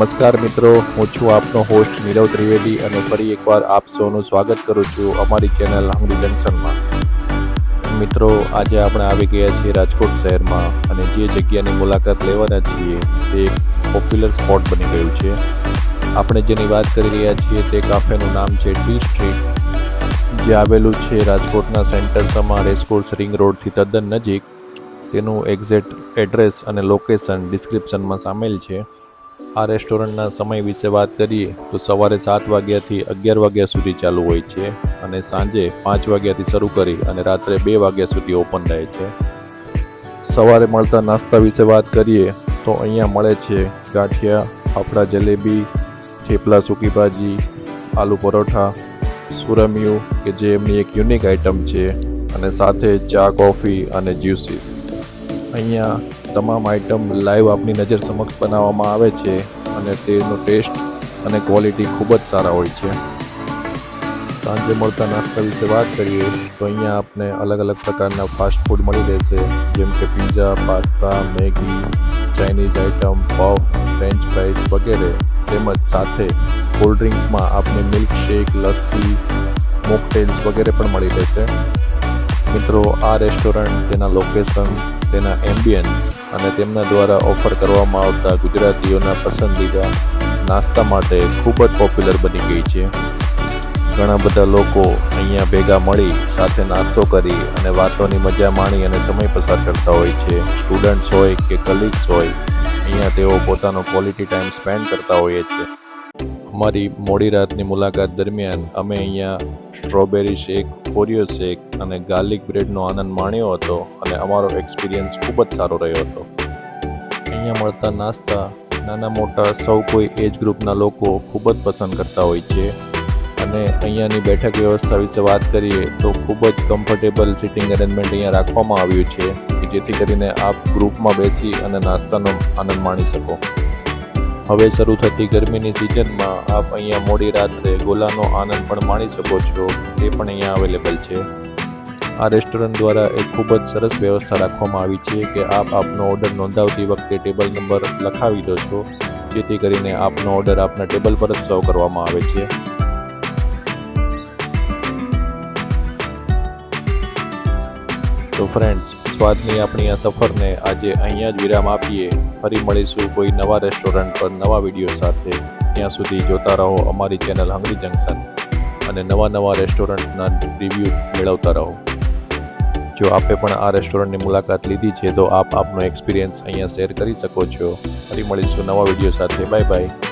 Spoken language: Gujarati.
નમસ્કાર મિત્રો, હું છું આપનો હોસ્ટ નીરવ ત્રિવેદી અને ફરી એકવાર આપ સૌનું સ્વાગત કરું છું અમારી ચેનલ હંગરી જંકશનમાં. મિત્રો, આજે આપણે આવી ગયા છીએ રાજકોટ શહેરમાં અને જે જગ્યાની મુલાકાત લેવાના છીએ તે એક પોપ્યુલર સ્પોટ બની ગયું છે. આપણે જેની વાત કરી રહ્યા છીએ તે કાફેનું નામ છે ટી સ્ટ્રીટ જે આવેલું છે રાજકોટના સેન્ટરમાં રેસકોર્સ રિંગ રોડથી તદ્દન નજીક. તેનું એક્ઝેક્ટ એડ્રેસ અને લોકેશન ડિસ્ક્રિપ્શનમાં સામેલ છે. આ રેસ્ટોરન્ટના સમય વિશે વાત કરીએ તો સવારે સાત વાગ્યાથી અગિયાર વાગ્યા સુધી ચાલુ હોય છે અને સાંજે પાંચ વાગ્યાથી શરૂ કરી અને રાત્રે બે વાગ્યા સુધી ઓપન રહે છે. સવારે મળતા નાસ્તા વિશે વાત કરીએ તો અહીંયા મળે છે ગાંઠિયા, ફાફડા જલેબી, થેપલા સૂકી ભાજી, આલુ પરોઠા, સુરમિયું, કે જે એમની એક યુનિક આઇટમ છે, અને સાથે ચા, કોફી અને જ્યુસીસ. અહીંયા તમામ આઇટમ લાઈવ આપની નજર સમક્ષ બનાવવામાં આવે છે અને તેનો ટેસ્ટ અને ક્વોલિટી ખૂબ જ સારા હોય છે. સાંજે મળતા નાસ્તા વિશે વાત કરીએ, તો અહીંયા આપને અલગ અલગ પ્રકારના ફાસ્ટ ફૂડ મળી રહેશે, જેમ કે pizza pasta Maggi Chinese item puff French fries વગેરે. તેમજ સાથે કોલ્ડ ડ્રિંક્સમાં આપને મિલ્કશેક લસ્સી મોકટેલ્સ વગેરે પણ મળી રહેશે. મિત્રો, આ રેસ્ટોરન્ટ તેના લોકેશન તેના એમ્બિયન્સ અને તેમના દ્વારા ઓફર કરવામાં આવતા ગુજરાતીઓના પસંદીદા નાસ્તા માટે ખૂબ જ પોપ્યુલર બની ગઈ છે. ઘણા બધા લોકો અહીંયા ભેગા મળી સાથે નાસ્તો કરી અને વાતોની મજા માણી અને સમય પસાર કરતા હોય છે. સ્ટુડન્ટ્સ હોય કે કલીગ્સ હોય, અહીંયા તેઓ પોતાનો ક્વોલિટી ટાઈમ સ્પેન્ડ કરતા હોઈએ છે. અમારી મોડી રાતની મુલાકાત દરમિયાન અમે અહીંયા સ્ટ્રોબેરી શેક, ઓરિયો શેક અને ગાર્લિક બ્રેડનો આનંદ માણ્યો હતો અને અમારો એક્સપિરિયન્સ ખૂબ જ સારો રહ્યો હતો. અહીંયા મળતા નાસ્તા, નાના મોટા, સૌ કોઈ એજ ગ્રુપના લોકો ખૂબ જ પસંદ કરતા હોય છે અને અહીંયાની બેઠક વ્યવસ્થા વિશે વાત કરીએ તો ખૂબ જ કમ્ફર્ટેબલ સિટિંગ અરેન્જમેન્ટ અહીંયા રાખવામાં આવ્યું છે કે જેથી કરીને આપ ગ્રુપમાં બેસી અને નાસ્તાનો આનંદ માણી શકો. હવે શરૂ થતી ગરમીની સિઝનમાં આપ અહીંયા મોડી રાત્રે ગોલાનો આનંદ પણ માણી શકો છો. એ પણ અહીંયા અવેલેબલ છે. આ રેસ્ટોરન્ટ દ્વારા એક ખૂબ જ સરસ વ્યવસ્થા રાખવામાં આવી છે કે આપ આપનો ઓર્ડર નોંધાવતી વખતે ટેબલ નંબર લખાવી દો છો, જેથી કરીને આપનો ઓર્ડર આપના ટેબલ પર જ સર્વ કરવામાં આવે છે. તો ફ્રેન્ડ્સ, સ્વાદની આપણી આ સફરને આજે અહીંયા જ વિરામ આપીએ. ફરી મળીશું કોઈ નવા રેસ્ટોરન્ટ પર નવા વીડિયો સાથે. ત્યાં સુધી જોતા રહો અમારી ચેનલ હંગરી જંકશન અને નવા નવા રેસ્ટોરન્ટના રિવ્યૂ મેળવતા રહો. જો આપે પણ આ રેસ્ટોરન્ટની મુલાકાત લીધી છે તો આપ આપનો એક્સપિરિયન્સ અહીંયા શેર કરી શકો છો. ફરી મળીશું નવા વીડિયો સાથે. Bye bye